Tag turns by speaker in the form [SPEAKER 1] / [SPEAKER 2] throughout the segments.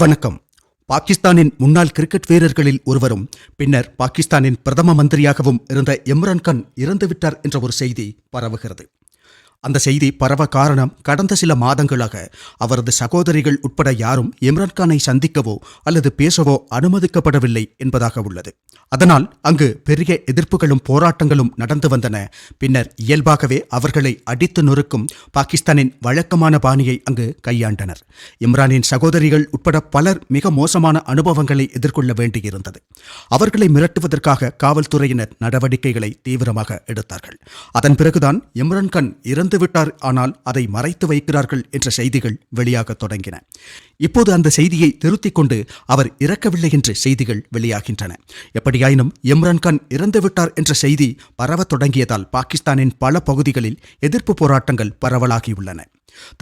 [SPEAKER 1] வணக்கம். பாகிஸ்தானின் முன்னாள் கிரிக்கெட் வீரர்களில் ஒருவரும் பின்னர் பாகிஸ்தானின் பிரதம மந்திரியாகவும் இருந்த இம்ரான்கான் இறந்துவிட்டார் என்ற ஒரு செய்தி பரவுகிறது. அந்த செய்தி பரவ காரணம் கடந்த சில மாதங்களாக அவரது சகோதரிகள் உட்பட யாரும் இம்ரான்கானை சந்திக்கவோ அல்லது பேசவோ அனுமதிக்கப்படவில்லை என்பதாக உள்ளது. அதனால் அங்கு பெரிய எதிர்ப்புகளும் போராட்டங்களும் நடந்து வந்தன. பின்னர் இயல்பாகவே அவர்களை அடித்து நொறுக்கும் பாகிஸ்தானின் வழக்கமான பாணியை அங்கு கையாண்டனர். இம்ரானின் சகோதரிகள் உட்பட பலர் மிக மோசமான அனுபவங்களை எதிர்கொள்ள வேண்டியிருந்தது. அவர்களை மிரட்டுவதற்காக காவல்துறையினர் நடவடிக்கைகளை தீவிரமாக எடுத்தார்கள். அதன் பிறகுதான் இம்ரான்கான் இறந்து இறந்துவிட்டார் ஆனால் அதை மறைத்து வைக்கிறார்கள் என்ற செய்திகள் வெளியாக தொடங்கின. இப்போது அந்த செய்தியை திருத்திக் கொண்டு அவர் இறக்கவில்லை என்று செய்திகள் வெளியாகின்றன. எப்படியாயினும் இம்ரான்கான் இறந்துவிட்டார் என்ற செய்தி பரவத் தொடங்கியதால் பாகிஸ்தானின் பல பகுதிகளில் எதிர்ப்பு போராட்டங்கள் பரவலாகியுள்ளன.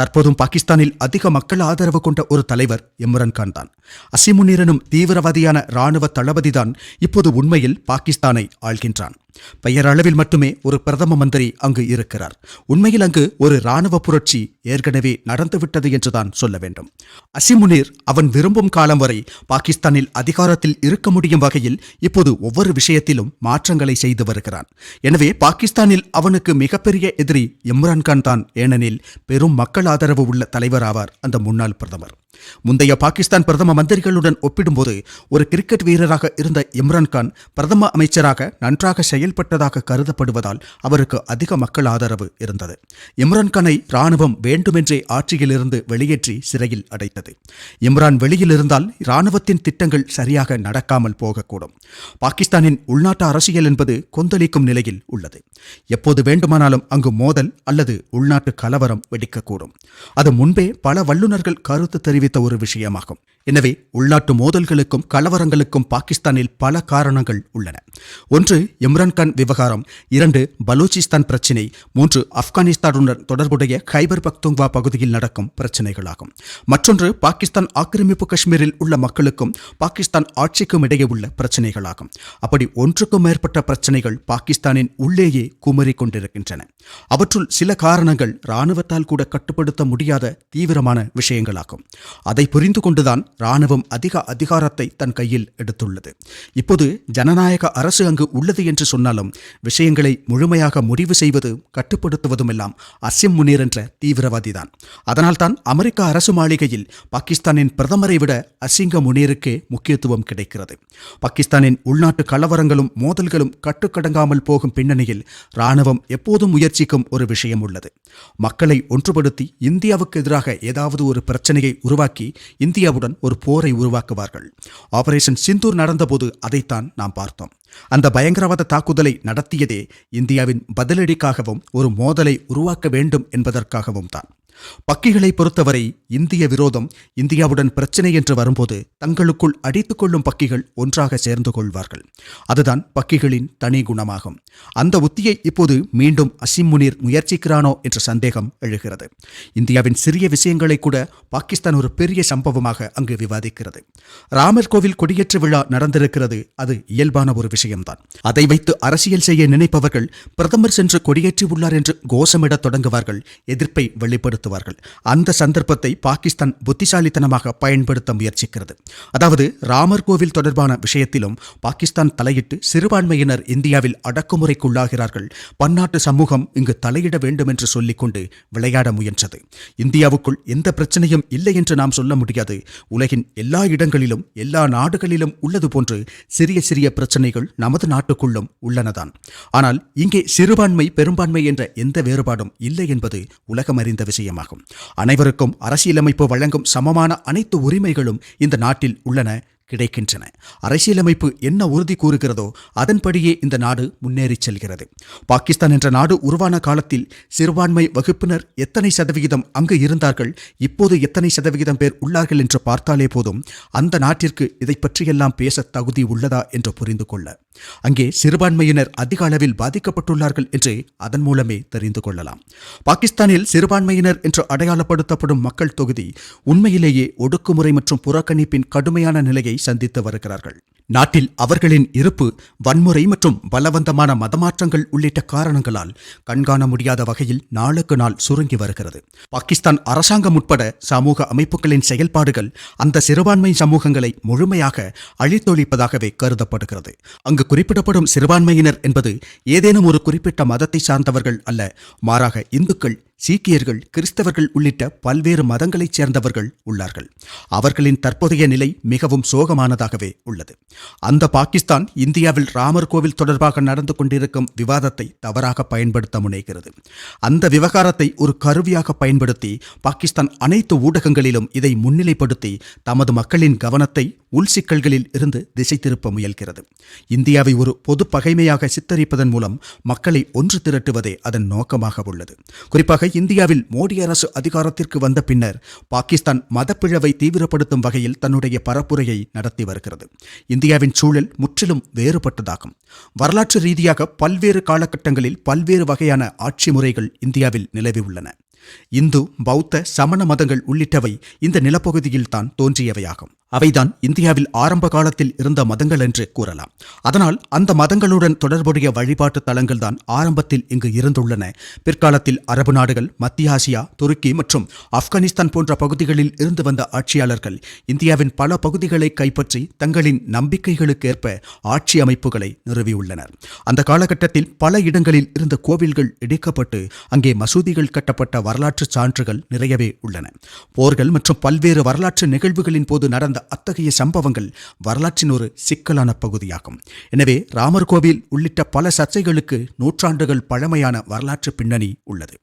[SPEAKER 1] தற்போதும் பாகிஸ்தானில் அதிக மக்கள் ஆதரவு கொண்ட ஒரு தலைவர் இம்ரான் கான் தான். அசிமுனீர் தீவிரவாதியான இராணுவ தளபதிதான் இப்போது உண்மையில் பாகிஸ்தானை ஆள்கின்றான். பெயரளவில் மட்டுமே ஒரு பிரதம மந்திரி அங்கு இருக்கிறார். உண்மையில் அங்கு ஒரு இராணுவ புரட்சி ஏற்கனவே நடந்துவிட்டது என்றுதான் சொல்ல வேண்டும். அசிமுனீர் அவன் விரும்பும் காலம் வரை பாகிஸ்தானில் அதிகாரத்தில் இருக்க முடியும் வகையில் இப்போது ஒவ்வொரு விஷயத்திலும் மாற்றங்களை செய்து வருகிறான். எனவே பாகிஸ்தானில் அவனுக்கு மிகப்பெரிய எதிரி இம்ரான்கான் தான் ஏனெனில் பெரும் மக்கள் ஆதரவு உள்ள தலைவராவார் அந்த முன்னாள் பிரதமர். முந்தைய பாகிஸ்தான் பிரதம மந்திரிகளுடன் ஒப்பிடும்போது ஒரு கிரிக்கெட் வீரராக இருந்த இம்ரான் கான் பிரதம அமைச்சராக நன்றாக செயல்பட்டதாக கருதப்படுவதால் அவருக்கு அதிக மக்கள் ஆதரவு இருந்தது. இம்ரான்கானை ராணுவம் வேண்டுமென்றே ஆட்சியிலிருந்து வெளியேற்றி சிறையில் அடைத்தது. இம்ரான் வெளியில் இருந்தால் ராணுவத்தின் திட்டங்கள் சரியாக நடக்காமல் போகக்கூடும். பாகிஸ்தானின் உள்நாட்டு அரசியல் என்பது கொந்தளிக்கும் நிலையில் உள்ளது. எப்போது வேண்டுமானாலும் அங்கு மோதல் அல்லது உள்நாட்டு கலவரம் வெடிக்கக்கூடும். அது முன்பே பல வல்லுநர்கள் கருத்து தெரிவித்து ஒரு விஷயமாகும். எனவே உள்நாட்டு மோதல்களுக்கும் கலவரங்களுக்கும் பாகிஸ்தானில் பல காரணங்கள் உள்ளன. ஒன்று இம்ரான் கான் விவகாரம். இரண்டு பலூச்சிஸ்தான் பிரச்சினை. மூன்று ஆப்கானிஸ்தானுடன் தொடர்புடைய ஹைபர் பக்துங்வா பகுதியில் நடக்கும் பிரச்சினைகளாகும். மற்றொன்று பாகிஸ்தான் ஆக்கிரமிப்பு காஷ்மீரில் உள்ள மக்களுக்கும் பாகிஸ்தான் ஆட்சிக்கும் இடையே உள்ள பிரச்சினைகளாகும். அப்படி ஒன்றுக்கும் மேற்பட்ட பிரச்சினைகள் பாகிஸ்தானின் உள்ளேயே குமரிக் கொண்டிருக்கின்றன. அவற்றுள் சில காரணங்கள் இராணுவத்தால் கூட கட்டுப்படுத்த முடியாத தீவிரமான விஷயங்களாகும். அதை புரிந்து கொண்டுதான் இராணுவம் அதிக அதிகாரத்தை தன் கையில் எடுத்துள்ளது. இப்போது ஜனநாயக அரசு அரசு அங்கு உள்ளது என்று சொன்னாலும் விஷயங்களை முழுமையாக முடிவு செய்வது கட்டுப்படுத்துவதும் எல்லாம் அசிம் முனீர் என்ற தீவிரவாதிதான். அதனால்தான் அமெரிக்க அரசு மாளிகையில் பாகிஸ்தானின் பிரதமரை விட அசிங்க முனீருக்கே முக்கியத்துவம் கிடைக்கிறது. பாகிஸ்தானின் உள்நாட்டு கலவரங்களும் மோதல்களும் கட்டுக்கடங்காமல் போகும் பின்னணியில் இராணுவம் எப்போதும் முயற்சிக்கும் ஒரு விஷயம் உள்ளது. மக்களை ஒன்றுபடுத்தி இந்தியாவுக்கு எதிராக ஏதாவது ஒரு பிரச்சனையை உருவாக்கி இந்தியாவுடன் ஒரு போரை உருவாக்குவார்கள். ஆபரேஷன் சிந்தூர் நடந்தபோது அதைத்தான் நாம் பார்த்தோம். அந்த பயங்கரவாத தாக்குதலை நடத்தியதே இந்தியாவின் பதிலடிக்காகவும் ஒரு மோதலை உருவாக்க வேண்டும் என்பதற்காகவும் தான் பக்கிகளை பொறுத்தவரை இந்திய விரோதம் இந்தியாவுடன் பிரச்சனை என்று வரும்போது தங்களுக்குள் அடித்துக் கொள்ளும் பக்கிகள் ஒன்றாக சேர்ந்து கொள்வார்கள். அதுதான் பக்கிகளின் தனி குணமாகும். அந்த உத்தியை இப்போது மீண்டும் அசிம் முனீர் முயற்சிக்கிறானோ என்ற சந்தேகம் எழுகிறது. இந்தியாவின் சிறிய விஷயங்களை கூட பாகிஸ்தான் ஒரு பெரிய சம்பவமாக அங்கு விவாதிக்கிறது. ராமர் கோவில் கொடியேற்ற விழா நடந்திருக்கிறது. அது இயல்பான ஒரு விஷயம்தான். அதை வைத்து அரசியல் செய்ய நினைப்பவர்கள் பிரதமர் சென்று கொடியேற்றி உள்ளார் என்று கோஷமிடத் தொடங்குவார்கள். எதிர்ப்பை பயன்படுத்துவார்கள். அந்த சந்தர்ப்பத்தை பாகிஸ்தான் புத்திசாலித்தனமாக பயன்படுத்த முயற்சிக்கிறது. அதாவது ராமர் கோவில் தொடர்பான விஷயத்திலும் பாகிஸ்தான் தலையிட்டு சிறுபான்மையினர் இந்தியாவில் அடக்குமுறைக்குள்ளாகிறார்கள். பன்னாட்டு சமூகம் இங்கு தலையிட வேண்டும் என்று சொல்லிக்கொண்டு விளையாட முயன்றது. இந்தியாவுக்குள் எந்த பிரச்சனையும் இல்லை என்று நாம் சொல்ல முடியாது. உலகின் எல்லா இடங்களிலும் எல்லா நாடுகளிலும் உள்ளது போன்று சிறிய சிறிய பிரச்சனைகள் நமது நாட்டுக்குள்ளும் உள்ளனதான். ஆனால் இங்கே சிறுபான்மை பெரும்பான்மை என்ற எந்த வேறுபாடும் இல்லை என்பது உலகம் அறிந்த விஷயமாகும் அனைவருக்கும் அரசியலமைப்பு வழங்கும் சமமான அனைத்து உரிமைகளும் இந்த நாட்டில் உள்ளன கிடைக்கின்றன. அரசியலமைப்பு என்ன உறுதி கூறுகிறதோ அதன்படியே இந்த நாடு முன்னேறிச் செல்கிறது. பாகிஸ்தான் என்ற நாடு உருவான காலத்தில் சிறுபான்மை வகுப்பினர் எத்தனை சதவிகிதம் அங்கு இருந்தார்கள் இப்போது எத்தனை சதவிகிதம் பேர் உள்ளார்கள் என்று பார்த்தாலே போதும் அந்த நாட்டிற்கு இதை பற்றியெல்லாம் பேச தகுதி உள்ளதா என்று புரிந்து கொள்ள அங்கே சிறுபான்மையினர் அதிக அளவில் பாதிக்கப்பட்டுள்ளார்கள் என்று அதன் மூலமே தெரிந்து கொள்ளலாம். பாகிஸ்தானில் சிறுபான்மையினர் என்று அடையாளப்படுத்தப்படும் மக்கள் தொகுதி உண்மையிலேயே ஒடுக்குமுறை மற்றும் புறக்கணிப்பின் கடுமையான நிலையை சந்தித்து வருகிறார்கள். நாட்டில் அவர்களின் இருப்பு வன்முறை மற்றும் பலவந்தமான மதமாற்றங்கள் உள்ளிட்ட காரணங்களால் கண்காண முடியாத வகையில் நாளுக்கு நாள் சுருங்கி வருகிறது. பாகிஸ்தான் அரசாங்கம் உட்பட சமூக அமைப்புகளின் செயல்பாடுகள் அந்த சிறுபான்மை சமூகங்களை முழுமையாக அழித்தொழிப்பதாகவே கருதப்படுகிறது. அங்கு குறிப்பிடப்படும் சிறுபான்மையினர் என்பது ஏதேனும் ஒரு குறிப்பிட்ட மதத்தை சார்ந்தவர்கள் அல்ல மாறாக இந்துக்கள். சீக்கியர்கள் கிறிஸ்தவர்கள் உள்ளிட்ட பல்வேறு மதங்களைச் சேர்ந்தவர்கள் உள்ளார்கள். அவர்களின் தற்போதைய நிலை மிகவும் சோகமானதாகவே உள்ளது. அந்த பாகிஸ்தான் இந்தியாவில் ராமர் கோவில் தொடர்பாக நடந்து கொண்டிருக்கும் விவாதத்தை தவறாக பயன்படுத்த முனைகிறது. அந்த விவகாரத்தை ஒரு கருவியாக பயன்படுத்தி பாகிஸ்தான் அனைத்து ஊடகங்களிலும் இதை முன்னிலைப்படுத்தி தமது மக்களின் கவனத்தை உள் சிக்கல்களில் இருந்து திசை திருப்ப முயல்கிறது. இந்தியாவை ஒரு பொது பகைமையாக சித்தரிப்பதன் மூலம் மக்களை ஒன்று திரட்டுவதே அதன் நோக்கமாக உள்ளது. குறிப்பாக இந்தியாவில் மோடி அரசு அதிகாரத்திற்கு வந்த பின்னர் பாகிஸ்தான் மதப்பிழவை தீவிரப்படுத்தும் வகையில் தன்னுடைய பரப்புரையை நடத்தி வருகிறது. இந்தியாவின் சூழல் முற்றிலும் வேறுபட்டதாகும். வரலாற்று ரீதியாக பல்வேறு காலகட்டங்களில் பல்வேறு வகையான ஆட்சி முறைகள் இந்தியாவில் நிலவியுள்ளன இந்து பௌத்த சமண மதங்கள் உள்ளிட்டவை இந்த நிலப்பகுதியில் தான் தோன்றியவையாகும். அவைதான் இந்தியாவில் ஆரம்ப காலத்தில் இருந்த மதங்கள் என்று கூறலாம். அதனால் அந்த மதங்களுடன் தொடர்புடைய வழிபாட்டு தலங்கள் தான் ஆரம்பத்தில் இங்கு இருந்துள்ளன. பிற்காலத்தில் அரபு நாடுகள் மத்திய ஆசியா துருக்கி மற்றும் ஆப்கானிஸ்தான் போன்ற பகுதிகளில் இருந்து வந்த ஆட்சியாளர்கள் இந்தியாவின் பல பகுதிகளை கைப்பற்றி தங்களின் நம்பிக்கைகளுக்கேற்ப ஆட்சி அமைப்புகளை நிறுவியுள்ளனர். அந்த காலகட்டத்தில் பல இடங்களில் இருந்த கோவில்கள் இடிக்கப்பட்டு அங்கே மசூதிகள் கட்டப்பட்ட வரலாற்று சான்றுகள் நிறையவே உள்ளன. போர்கள் மற்றும் பல்வேறு வரலாற்று நிகழ்வுகளின் போது நடந்த அத்தகைய சம்பவங்கள் வரலாற்றின் ஒரு சிக்கலான பகுதியாகும். எனவே ராமர் கோவில் உள்ளிட்ட பல சர்ச்சைகளுக்கு நூற்றாண்டுகள் பழமையான வரலாற்று பின்னணி உள்ளது.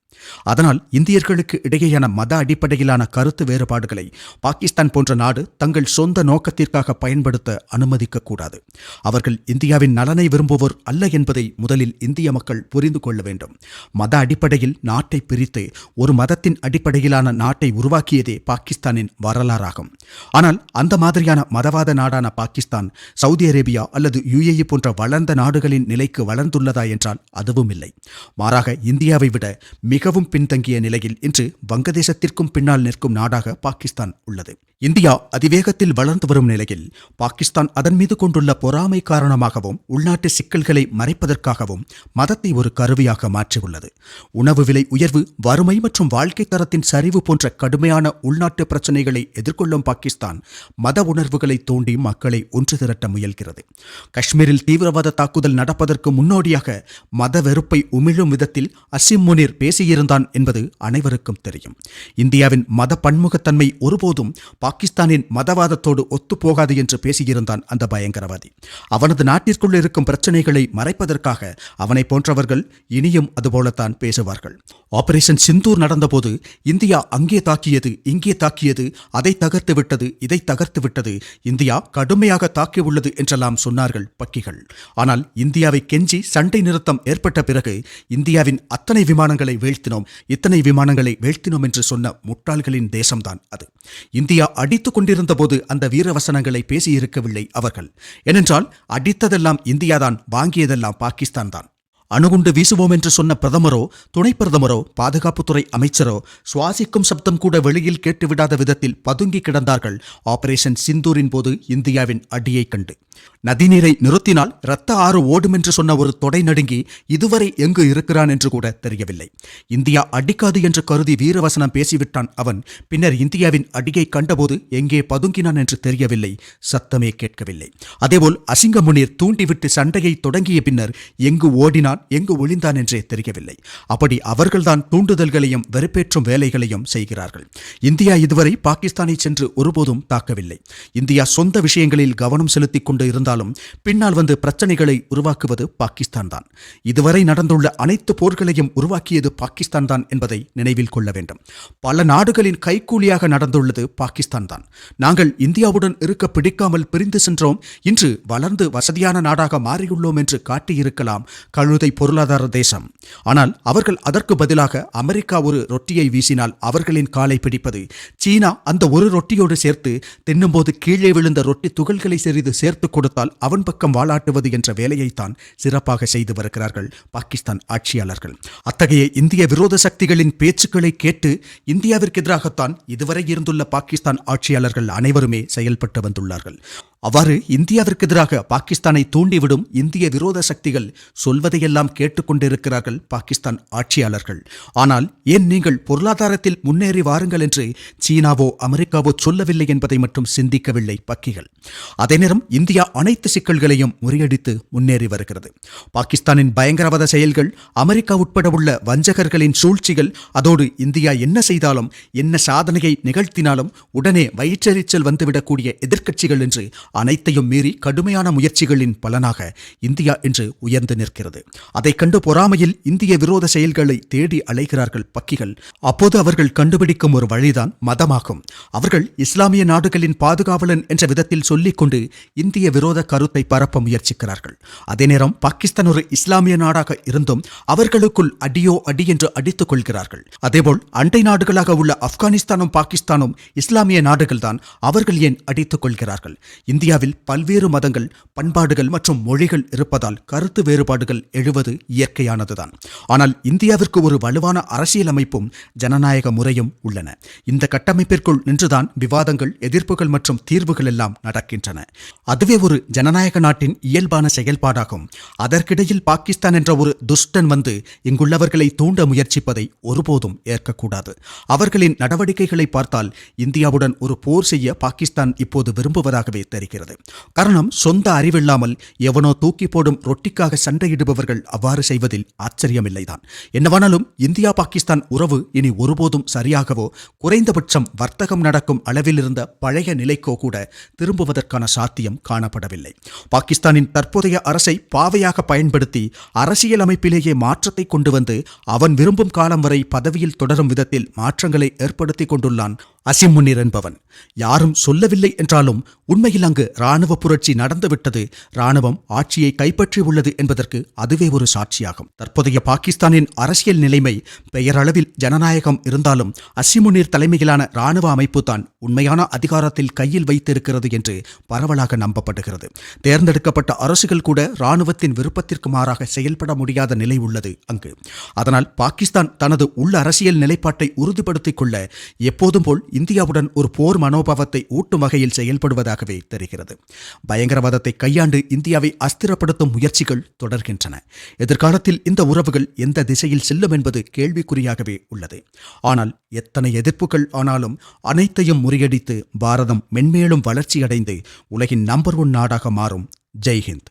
[SPEAKER 1] அதனால் இந்தியர்களுக்கு இடையேயான மத அடிப்படையிலான கருத்து வேறுபாடுகளை பாகிஸ்தான் போன்ற நாடு தங்கள் சொந்த நோக்கத்திற்காக பயன்படுத்த அனுமதிக்கக்கூடாது. அவர்கள் இந்தியாவின் நலனை விரும்புவோர் அல்ல என்பதை முதலில் இந்திய மக்கள் புரிந்து கொள்ள வேண்டும். மத அடிப்படையில் நாட்டை பிரித்து ஒரு மதத்தின் அடிப்படையிலான நாட்டை உருவாக்கியதே பாகிஸ்தானின் வரலாறாகும். ஆனால் அந்த மாதிரியான மதவாத நாடான பாகிஸ்தான் சவுதி அரேபியா அல்லது யுஏஇ போன்ற வளர்ந்த நாடுகளின் நிலைக்கு வளர்ந்துள்ளதா என்றால் அதுவும் இல்லை மாறாக இந்தியாவை விட மிக மிகவும் பின்தங்கிய நிலையில் இன்று வங்கதேசத்திற்கும் பின்னால் நிற்கும் நாடாக பாகிஸ்தான் உள்ளது. இந்தியா அதிவேகத்தில் வளர்ந்து வரும் நிலையில் பாகிஸ்தான் அதன் மீது கொண்டுள்ள பொறாமை காரணமாகவும் உள்நாட்டு சிக்கல்களை மறைப்பதற்காகவும் மதத்தை ஒரு கருவியாக மாற்றியுள்ளது. உணவு விலை உயர்வு வறுமை மற்றும் வாழ்க்கை தரத்தின் சரிவு போன்ற கடுமையான உள்நாட்டு பிரச்சினைகளை எதிர்கொள்ளும் பாகிஸ்தான் மத உணர்வுகளை தோண்டி மக்களை ஒன்று திரட்ட முயல்கிறது. காஷ்மீரில் தீவிரவாத தாக்குதல் நடப்பதற்கு முன்னோடியாக மத வெறுப்பை உமிழும் விதத்தில் அசிம் முனீர் பேசியிருந்தான் என்பது அனைவருக்கும் தெரியும். இந்தியாவின் மத பன்முகத்தன்மை ஒருபோதும் பாகிஸ்தானின் மதவாதத்தோடு ஒத்துப்போகாது என்று பேசியிருந்தான் அந்த பயங்கரவாதி. அவனது நாட்டிற்குள் இருக்கும் பிரச்சனைகளை மறைப்பதற்காக அவனை போன்றவர்கள் இனியும் அதுபோலத்தான் பேசுவார்கள். ஆபரேஷன் சிந்தூர் நடந்தபோது இந்தியா அங்கே தாக்கியது இங்கே தாக்கியது அதை தகர்த்து விட்டது இதை தகர்த்து விட்டது இந்தியா கடுமையாக தாக்கியுள்ளது என்றெல்லாம் சொன்னார்கள் பக்கிகள். ஆனால் இந்தியாவை கெஞ்சி சண்டை நிறுத்தம் ஏற்பட்ட பிறகு இந்தியாவின் அத்தனை விமானங்களை வீழ்த்தினோம். இத்தனை விமானங்களை வீழ்த்தினோம் என்று சொன்ன முட்டாள்களின் தேசம்தான் அது. இந்தியா அடித்துக் கொண்டிருந்த போது அந்த வீரவசனங்களை பேசியிருக்கவில்லை அவர்கள். ஏனென்றால் அடித்ததெல்லாம் இந்தியாதான் வாங்கியதெல்லாம் பாகிஸ்தான் தான் அணுகுண்டு வீசுவோம் என்று சொன்ன பிரதமரோ துணை பிரதமரோ பாதுகாப்புத்துறை அமைச்சரோ சுவாசிக்கும் சப்தம் கூட வெளியில் கேட்டுவிடாத விதத்தில் பதுங்கி கிடந்தார்கள். ஆபரேஷன் சிந்தூரின் போது இந்தியாவின் அடியை கண்டு. நதிநீரை நிறுத்தினால் இரத்த ஆறு ஓடும் என்று சொன்ன ஒரு தொடை நடுங்கி இதுவரை எங்கு இருக்கிறான் என்று கூட தெரியவில்லை. இந்தியா அடிக்காது என்று கருதி வீரவசனம் பேசிவிட்டான் அவன். பின்னர் இந்தியாவின் அடியை கண்டபோது எங்கே பதுங்கினான் என்று தெரியவில்லை. சத்தமே கேட்கவில்லை. அதேபோல் அசிங்க முனீர் தூண்டிவிட்டு சண்டையை தொடங்கிய பின்னர் எங்கு ஓடினான்? எங்கு ஒளிந்தான் என்றே தெரியவில்லை அப்படி அவர்கள்தான் தூண்டுதல்களையும் வெறுப்பேற்றும் வேலைகளையும் செய்கிறார்கள். இந்தியா இதுவரை பாகிஸ்தானை சென்று ஒருபோதும் தாக்கவில்லை. இந்தியா சொந்த விஷயங்களில் கவனம் செலுத்திக் கொண்டு இருந்தாலும் பின்னால் வந்து பிரச்சனைகளை உருவாக்குவது பாகிஸ்தான் தான் இதுவரை நடந்துள்ள அனைத்து போர்களையும் உருவாக்கியது பாகிஸ்தான் தான் என்பதை நினைவில் கொள்ள வேண்டும். பல நாடுகளின் கைக்கூலியாக நடந்துள்ளது பாகிஸ்தான் தான் நாங்கள் இந்தியாவுடன் இருக்க பிடிக்காமல் பிரிந்து சென்றோம். இன்று வளர்ந்து வசதியான நாடாக மாறியுள்ளோம் என்று காட்டியிருக்கலாம் கழுதை பொருளாதார தேசம். ஆனால் அவர்கள் அதற்கு பதிலாக அமெரிக்கா ஒரு ரொட்டியை வீசினால் அவர்களின் காலை பிடிப்பது. சீனா அந்த ஒரு ரொட்டியோடு சேர்த்து தின்னும்போது கீழே விழுந்த ரொட்டி துகள்களை சிறிது சேர்த்து கொடுத்தால் அவன் பக்கம் வாளாட்டுவது என்ற வேலையைத்தான் சிறப்பாக செய்து வருகிறார்கள் பாகிஸ்தான் ஆட்சியாளர்கள். அத்தகைய இந்திய விரோத சக்திகளின் பேச்சுக்களை கேட்டு இந்தியாவிற்கு எதிராகத்தான் இதுவரை இருந்துள்ள பாகிஸ்தான் ஆட்சியாளர்கள் அனைவருமே செயல்பட்டு வந்துள்ளார்கள். அவ்வாறு இந்தியாவிற்கு எதிராக பாகிஸ்தானை தூண்டிவிடும் இந்திய விரோத சக்திகள் சொல்வதையெல்லாம் கேட்டுக்கொண்டிருக்கிறார்கள் பாகிஸ்தான் ஆட்சியாளர்கள். ஆனால் ஏன் நீங்கள் பொருளாதாரத்தில் முன்னேறி வாருங்கள் என்று சீனாவோ அமெரிக்காவோ சொல்லவில்லை என்பதை மட்டும் சிந்திக்கவில்லை பக்கிகள். அதே நேரம் இந்தியா அனைத்து சிக்கல்களையும் முறியடித்து முன்னேறி வருகிறது. பாகிஸ்தானின் பயங்கரவாத செயல்கள் அமெரிக்கா உட்பட உள்ள வஞ்சகர்களின் சூழ்ச்சிகள் அதோடு இந்தியா என்ன செய்தாலும் என்ன சாதனையை நிகழ்த்தினாலும் உடனே வயிற்றெரிச்சல் வந்துவிடக்கூடிய எதிர்க்கட்சிகள் என்று அனைத்தையும் மீறி கடுமையான முயற்சிகளின் பலனாக இந்தியா இன்று உயர்ந்து நிற்கிறது. அதை கண்டு பொறாமையில் இந்திய விரோத செயல்களை தேடி அலைகிறார்கள் பக்கிகள். அப்போது அவர்கள் கண்டுபிடிக்கும் ஒரு வழிதான் மதமாகும். அவர்கள் இஸ்லாமிய நாடுகளின் பாதுகாவலன் என்ற விதத்தில் சொல்லிக்கொண்டு இந்திய விரோத கருத்தை பரப்ப முயற்சிக்கிறார்கள். அதே நேரம் பாகிஸ்தான் ஒரு இஸ்லாமிய நாடாக இருந்தும் அவர்களுக்குள் அடியோ அடி என்று அடித்துக் கொள்கிறார்கள். அதேபோல் அண்டை நாடுகளாக உள்ள ஆப்கானிஸ்தானும் பாகிஸ்தானும் இஸ்லாமிய நாடுகள்தான் அவர்கள் ஏன் அடித்துக் கொள்கிறார்கள்? இந்தியாவில் பல்வேறு மதங்கள் பண்பாடுகள் மற்றும் மொழிகள் இருப்பதால் கருத்து வேறுபாடுகள் எழுவது இயற்கையானதுதான். ஆனால் இந்தியாவிற்கு ஒரு வலுவான அரசியல் அமைப்பும் ஜனநாயக முறையும் உள்ளன. இந்த கட்டமைப்பிற்குள் நின்றுதான் விவாதங்கள் எதிர்ப்புகள் மற்றும் தீர்வுகள் எல்லாம் நடக்கின்றன. அதுவே ஒரு ஜனநாயக நாட்டின் இயல்பான செயல்பாடாகும். அதற்கிடையில் பாகிஸ்தான் என்ற ஒரு துஷ்டன் வந்து இங்குள்ளவர்களை தூண்ட முயற்சிப்பதை ஒருபோதும் ஏற்கக்கூடாது. அவர்களின் நடவடிக்கைகளை பார்த்தால் இந்தியாவுடன் ஒரு போர் செய்ய பாகிஸ்தான் இப்போது விரும்புவதாகவே தெரிகிறது. காரணம் சொந்த அறிவில்லாமல் எவனோ தூக்கி போடும் ரொட்டிக்காக சண்டையிடுபவர்கள் அவ்வாறு செய்வதில் ஆச்சரியமில்லைதான். என்னவானாலும் இந்தியா பாகிஸ்தான் உறவு இனி ஒருபோதும் சரியாகவோ குறைந்தபட்சம் வர்த்தகம் நடக்கும் அளவில் இருந்த பழைய நிலைக்கோ கூட திரும்புவதற்கான சாத்தியம் காணப்படவில்லை. பாகிஸ்தானின் தற்போதைய அரசை பாவையாக பயன்படுத்தி அரசியல் அமைப்பிலேயே மாற்றத்தை கொண்டு வந்து அவன் விரும்பும் காலம் வரை பதவியில் தொடரும் விதத்தில் மாற்றங்களை ஏற்படுத்திக் கொண்டுள்ளான் அசிமுன்னீர் என்பவன். யாரும் சொல்லவில்லை என்றாலும் உண்மையில் அங்கு இராணுவ புரட்சி நடந்துவிட்டது. இராணுவம் ஆட்சியை கைப்பற்றியுள்ளது என்பதற்கு அதுவே ஒரு சாட்சியாகும். தற்போதைய பாகிஸ்தானின் அரசியல் நிலைமை பெயரளவில் ஜனநாயகம் இருந்தாலும் அசிமுனீர் தலைமையிலான இராணுவ அமைப்பு தான் உண்மையான அதிகாரத்தில் கையில் வைத்திருக்கிறது என்று பரவலாக நம்பப்படுகிறது. தேர்ந்தெடுக்கப்பட்ட அரசுகள் கூட இராணுவத்தின் விருப்பத்திற்கு மாறாக செயல்பட முடியாத நிலை உள்ளது அங்கு. அதனால் பாகிஸ்தான் தனது உள்ள அரசியல் நிலைப்பாட்டை உறுதிப்படுத்திக் கொள்ள எப்போதும் போல் இந்தியாவுடன் ஒரு போர் மனோபாவத்தை ஊட்டும் வகையில் செயல்படுவதாகவே தெரிகிறது. பயங்கரவாதத்தை கையாண்டு இந்தியாவை அஸ்திரப்படுத்தும் முயற்சிகள் தொடர்கின்றன. எதிர்காலத்தில் இந்த உறவுகள் எந்த திசையில் செல்லும் என்பது கேள்விக்குறியாகவே உள்ளது. ஆனால் எத்தனை எதிர்ப்புகள் ஆனாலும் அனைத்தையும் முறியடித்து பாரதம் மென்மேலும் வளர்ச்சியடைந்து உலகின் நம்பர் ஒன் நாடாக மாறும். ஜெய்ஹிந்த்.